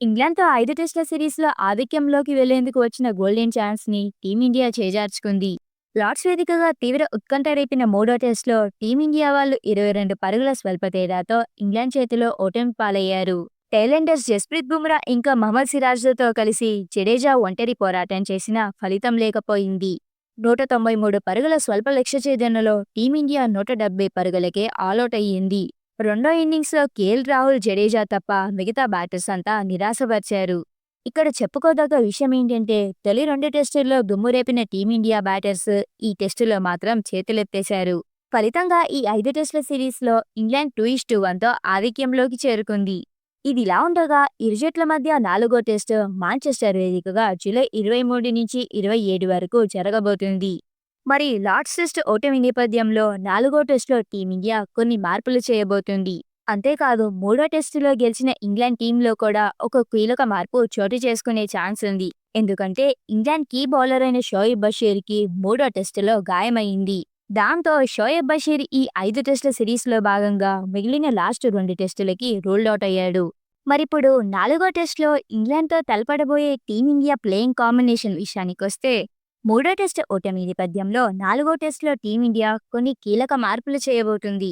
ఇంగ్లాండ్‌తో ఐదు టెస్టుల సిరీస్‌లో ఆధిక్యంలోకి వెళ్ళేందుకు వచ్చిన గోల్డెన్ ఛాన్స్‌ని టీమిండియా చేజార్చుకుంది. లార్డ్స్ వేదికగా తీవ్ర ఉత్కంఠ రేపిన మూడో టెస్టులో టీమిండియా వాళ్ళు 22 పరుగుల స్వల్ప తేడాతో ఇంగ్లాండ్ చేతిలో ఓటమి పాలయ్యారు. టైలెండర్స్ జస్ప్రీత్ బుమ్రా ఇంకా మహమ్మద్ సిరాజ్లతో కలిసి జడేజా ఒంటరి పోరాటం చేసినా ఫలితం లేకపోయింది. 193 పరుగుల స్వల్ప లక్ష్య ఛేదనలో టీమిండియా 170 పరుగులకే ఆలౌట్ అయ్యింది. రెండో ఇన్నింగ్స్‌లో కేఎల్ రాహుల్ జడేజా తప్ప మిగతా బ్యాటర్స్ అంతా నిరాశపరిచారు. ఇక్కడ చెప్పుకోదగ్గ విషయం ఏంటంటే తొలి రెండు టెస్టుల్లో దుమ్మురేపిన టీమిండియా బ్యాటర్స్ ఈ టెస్టులో మాత్రం చేతులెత్తేశారు. ఫలితంగా ఈ ఐదు టెస్టుల సిరీస్‌లో ఇంగ్లాండ్ 2-1తో ఆధిక్యంలోకి చేరుకుంది. ఇదిలా ఉండగా ఇరు జట్ల మధ్య నాలుగో టెస్టు మాంచెస్టర్ వేదికగా జూలై 23-27 వరకు జరగబోతుంది. మరి లార్డ్స్ టెస్ట్ ఓటమి నేపథ్యంలో నాలుగో టెస్టులో టీమిండియా కొన్ని మార్పులు చేయబోతుంది. అంతేకాదు మూడో టెస్టులో గెలిచిన ఇంగ్లాండ్ టీంలో కూడా ఒక కీలక మార్పు చోటు చేసుకునే ఛాన్స్ ఉంది. ఎందుకంటే ఇంగ్లాండ్ కీ బౌలర్ అయిన షోయిబ్ బషీర్‌కి మూడో టెస్టులో గాయమైంది. దాంతో షోయబ్ బషీర్ ఈ ఐదు టెస్టుల సిరీస్‌లో భాగంగా మిగిలిన లాస్ట్ రెండు టెస్టులకి రూల్డౌట్ అయ్యాడు. మరిప్పుడు నాలుగో టెస్టులో ఇంగ్లాండ్‌తో తలపడబోయే టీమిండియా ప్లేయింగ్ కాంబినేషన్ విషయానికొస్తే మూడో టెస్ట్ ఓటమి నేపథ్యంలో నాలుగో టెస్టులో టీమిండియా కొన్ని కీలక మార్పులు చేయబోతుంది.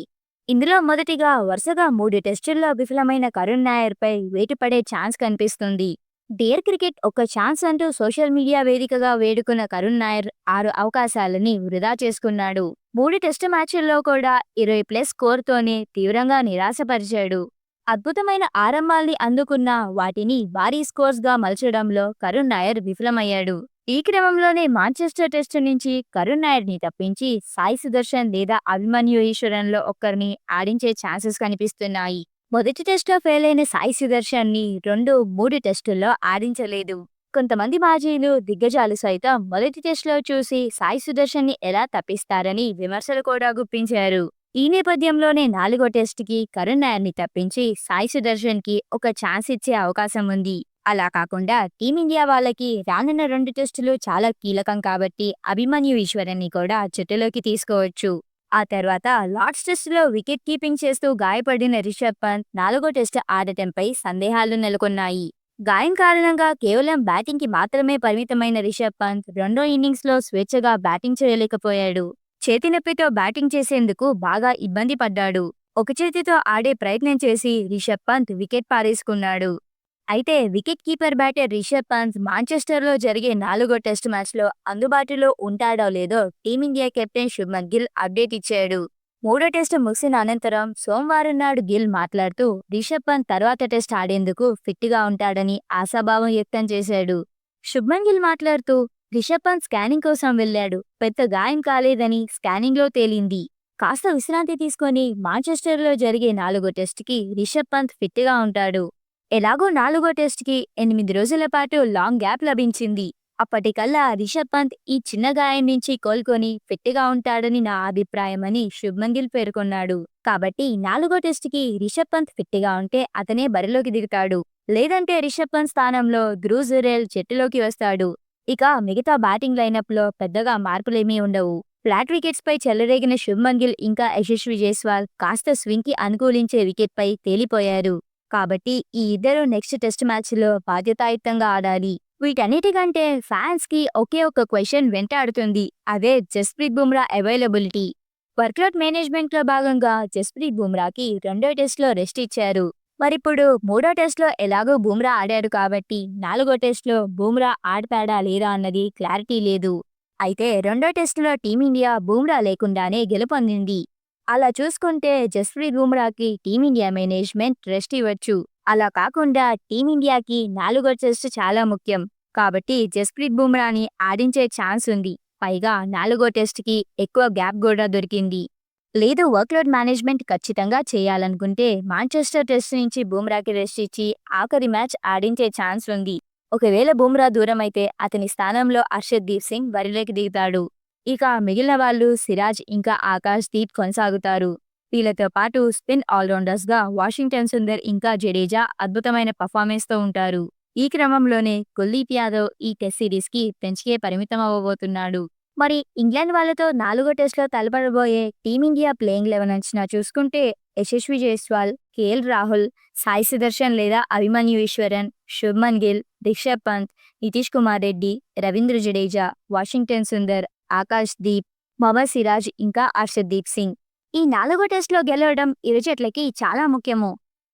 ఇందులో మొదటిగా వరుసగా మూడు టెస్టుల్లో విఫలమైన కరుణ్ నాయర్‌పై వేటుపడే ఛాన్స్ కనిపిస్తుంది. డేర్ క్రికెట్ ఒక ఛాన్స్ అంటూ సోషల్ మీడియా వేదికగా వేడుకున్న కరుణ్ నాయర్ ఆరు అవకాశాలని వృధా చేసుకున్నాడు. మూడు టెస్టు మ్యాచ్ల్లో కూడా 20 ప్లస్ స్కోర్తోనే తీవ్రంగా నిరాశపరిచాడు. అద్భుతమైన ఆరంభాల్ని అందుకున్నా వాటిని భారీ స్కోర్స్‌గా మలచడంలో కరుణ్ నాయర్ విఫలమయ్యాడు. ఈ క్రమంలోనే మాంచెస్టర్ టెస్ట్ నుంచి కరుణ్ నాయర్‌ని తప్పించి సాయి సుదర్శన్ లేదా అభిమన్యు ఈశ్వరన్‌లో ఒక్కరిని ఆడించే ఛాన్సెస్ కనిపిస్తున్నాయి. మొదటి టెస్ట్లో ఫెయిల్ అయిన సాయి సుదర్శన్ని రెండు, మూడు టెస్టుల్లో ఆడించలేదు. కొంతమంది మాజీలు, దిగ్గజాలు సైతం మొదటి టెస్ట్లో చూసి సాయి సుదర్శన్ని ఎలా తప్పిస్తారని విమర్శలు కూడా గుప్పించారు. ఈ నేపథ్యంలోనే నాలుగో టెస్టుకి కరుణ్ నాయర్‌ని తప్పించి సాయి సుదర్శన్‌కి ఒక ఛాన్స్ ఇచ్చే అవకాశం ఉంది. అలా కాకుండా టీమిండియా వాళ్ళకి రానున్న రెండు టెస్టులు చాలా కీలకం కాబట్టి అభిమన్యు ఈశ్వరన్‌ని కూడా జట్టులోకి తీసుకోవచ్చు. ఆ తర్వాత లార్డ్స్ టెస్టులో వికెట్ కీపింగ్ చేస్తూ గాయపడిన రిషబ్ పంత్ నాలుగో టెస్టు ఆడటంపై సందేహాలు నెలకొన్నాయి. గాయం కారణంగా కేవలం బ్యాటింగ్‌కి మాత్రమే పరిమితమైన రిషబ్ పంత్ రెండో ఇన్నింగ్స్‌లో స్వేచ్ఛగా బ్యాటింగ్ చేయలేకపోయాడు. చేతి నొప్పితో బ్యాటింగ్ చేసేందుకు బాగా ఇబ్బంది పడ్డాడు. ఒక చేతితో ఆడే ప్రయత్నం చేసి రిషబ్ పంత్ వికెట్ పారేసుకున్నాడు. అయితే wicket keeper batter Rishabh Pant మాంచెస్టర్‌లో జరిగే నాలుగో టెస్ట్ మ్యాచ్‌లో అందుబాటులో ఉంటాడో లేదో Team India captain Shubman Gill update ఇచ్చాడు. మూడో టెస్టు ముగిసిన అనంతరం సోమవారం నాడు గిల్ మాట్లాడుతూ రిషబ్ పంత్ తర్వాత టెస్ట్ ఆడేందుకు ఫిట్‌గా ఉంటాడని ఆశాభావం వ్యక్తం చేశాడు. శుభ్మన్ గిల్ మాట్లాడుతూ రిషబ్ పంత్ స్కానింగ్ కోసం వెళ్ళాడు. పెద్ద గాయం కాలేదని స్కానింగ్‌లో తేలింది. కాస్త విశ్రాంతి తీసుకొని మాంచెస్టర్‌లో జరిగే నాలుగో టెస్టుకి రిషబ్ పంత్ ఫిట్‌గా ఉంటాడు. ఎలాగో నాలుగో టెస్ట్కి ఎనిమిది రోజుల పాటు లాంగ్ గ్యాప్ లభించింది. అప్పటికల్లా రిషబ్ పంత్ ఈ చిన్న గాయం నుంచి కోలుకొని ఫిట్‌గా ఉంటాడని నా అభిప్రాయమని శుభ్మన్ గిల్ పేర్కొన్నాడు. కాబట్టి నాలుగో టెస్ట్కి రిషబ్ పంత్ ఫిట్‌గా ఉంటే అతనే బరిలోకి దిగుతాడు. లేదంటే రిషబ్ పంత్ స్థానంలో ధ్రువ్ జురేల్ జట్టులోకి వస్తాడు. ఇక మిగతా బ్యాటింగ్ లైనప్‌లో పెద్దగా మార్పులేమీ ఉండవు. ఫ్లాట్ వికెట్స్‌పై చెలరేగిన శుభ్మన్ గిల్ ఇంకా యశస్వి జైస్వాల్ కాస్త స్వింగ్‌కి అనుకూలించే వికెట్‌పై తేలిపోయారు. కాబట్టి ఈ ఇద్దరూ నెక్స్ట్ టెస్ట్ మ్యాచ్‌లో బాధ్యతాయుతంగా ఆడాలి. వీటన్నిటికంటే ఫ్యాన్స్‌కి ఒకే ఒక్క క్వశ్చన్ వెంటాడుతుంది. అదే జస్ప్రీత్ బుమ్రా అవైలబిలిటీ. వర్క్‌లోడ్ మేనేజ్మెంట్‌లో భాగంగా జస్ప్రీత్ బుమ్రాకి రెండో టెస్టులో రెస్ట్ ఇచ్చారు. మరిప్పుడు మూడో టెస్టులో ఎలాగో బుమ్రా ఆడాడు కాబట్టి నాలుగో టెస్టులో బుమ్రా ఆడిపాడా లేదా అన్నది క్లారిటీ లేదు. అయితే రెండో టెస్టులో టీమిండియా బుమ్రా లేకుండానే గెలుపొందింది. అలా చూసుకుంటే జస్ప్రీత్ బుమ్రాకి టీమిండియా మేనేజ్మెంట్ రెస్ట్ ఇవ్వచ్చు. అలా కాకుండా టీమిండియాకి నాలుగో టెస్ట్ చాలా ముఖ్యం. కాబట్టి జస్ప్రీత్ బుమ్రాని ఆడించే ఛాన్స్ ఉంది. పైగా నాలుగో టెస్ట్కి ఎక్కువ గ్యాప్ కూడా దొరికింది. లేదు వర్క్‌లోడ్ మేనేజ్మెంట్ ఖచ్చితంగా చేయాలనుకుంటే మాంచెస్టర్ టెస్ట్ నుంచి బుమ్రాకి రెస్ట్ ఇచ్చి ఆఖరి మ్యాచ్ ఆడించే ఛాన్స్ ఉంది. ఒకవేళ బుమ్రా దూరమైతే అతని స్థానంలో అర్షద్ దీప్ సింగ్ బరిలోకి దిగుతాడు. ఇక మిగిలిన వాళ్ళు సిరాజ్ ఇంకా ఆకాష్ దీప్ కొనసాగుతారు. వీళ్ళతో పాటు స్పిన్ ఆల్రౌండర్స్‌గా వాషింగ్టన్ సుందర్ ఇంకా జడేజా అద్భుతమైన పెర్ఫార్మెన్స్‌తో ఉంటారు. ఈ క్రమంలోనే కుల్దీప్ యాదవ్ ఈ టెస్ట్ సిరీస్‌కి పరిమితం అవ్వబోతున్నాడు మరి ఇంగ్లాండ్ వాళ్ళతో నాలుగో టెస్ట్లో తలపడబోయే టీమిండియా ప్లేయింగ్ లెవెన్ అంచనా చూసుకుంటే యశస్వి జైస్వాల్ కేఎల్ రాహుల్ సాయి సుదర్శన్ లేదా అభిమన్యు ఈశ్వరన్ శుభ్మన్ గిల్ రిషబ్ పంత్ నితీష్ కుమార్ రెడ్డి రవీంద్ర జడేజా వాషింగ్టన్ సుందర్ ఆకాష్ దీప్ మొహమ్మద్ సిరాజ్ ఇంకా అర్షద్దీప్ సింగ్. ఈ నాలుగో టెస్ట్లో గెలవడం ఇరు జట్లకి చాలా ముఖ్యము.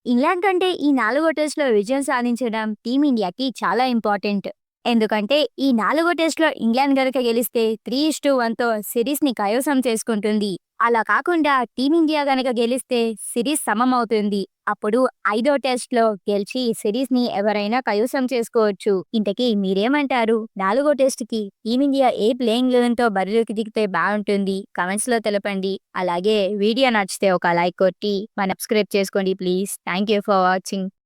ఇంగ్లాండ్ కంటే ఈ నాలుగో టెస్ట్లో విజయం సాధించడం టీమిండియాకి చాలా ఇంపార్టెంట్. ఎందుకంటే ఈ నాలుగో టెస్ట్లో ఇంగ్లాండ్ గనుక గెలిస్తే త్రీ ఇస్ టూ వన్తో సిరీస్ని కైవసం చేసుకుంటుంది. అలా కాకుండా టీమిండియా గనక గెలిస్తే సిరీస్ సమం అవుతుంది అప్పుడు ఐదో టెస్ట్లో గెలిచి సిరీస్ని ఎవరైనా కైవసం చేసుకోవచ్చు. ఇంతకీ మీరేమంటారు? నాలుగో టెస్ట్కి టీమిండియా ఏ ప్లేయింగ్ లెవెన్తో బరిలోకి దిగితే బాగుంటుంది? కమెంట్స్లో తెలపండి. అలాగే వీడియో నచ్చితే ఒక లైక్ కొట్టి మన సబ్స్క్రైబ్ చేసుకోండి please. Thank you for watching.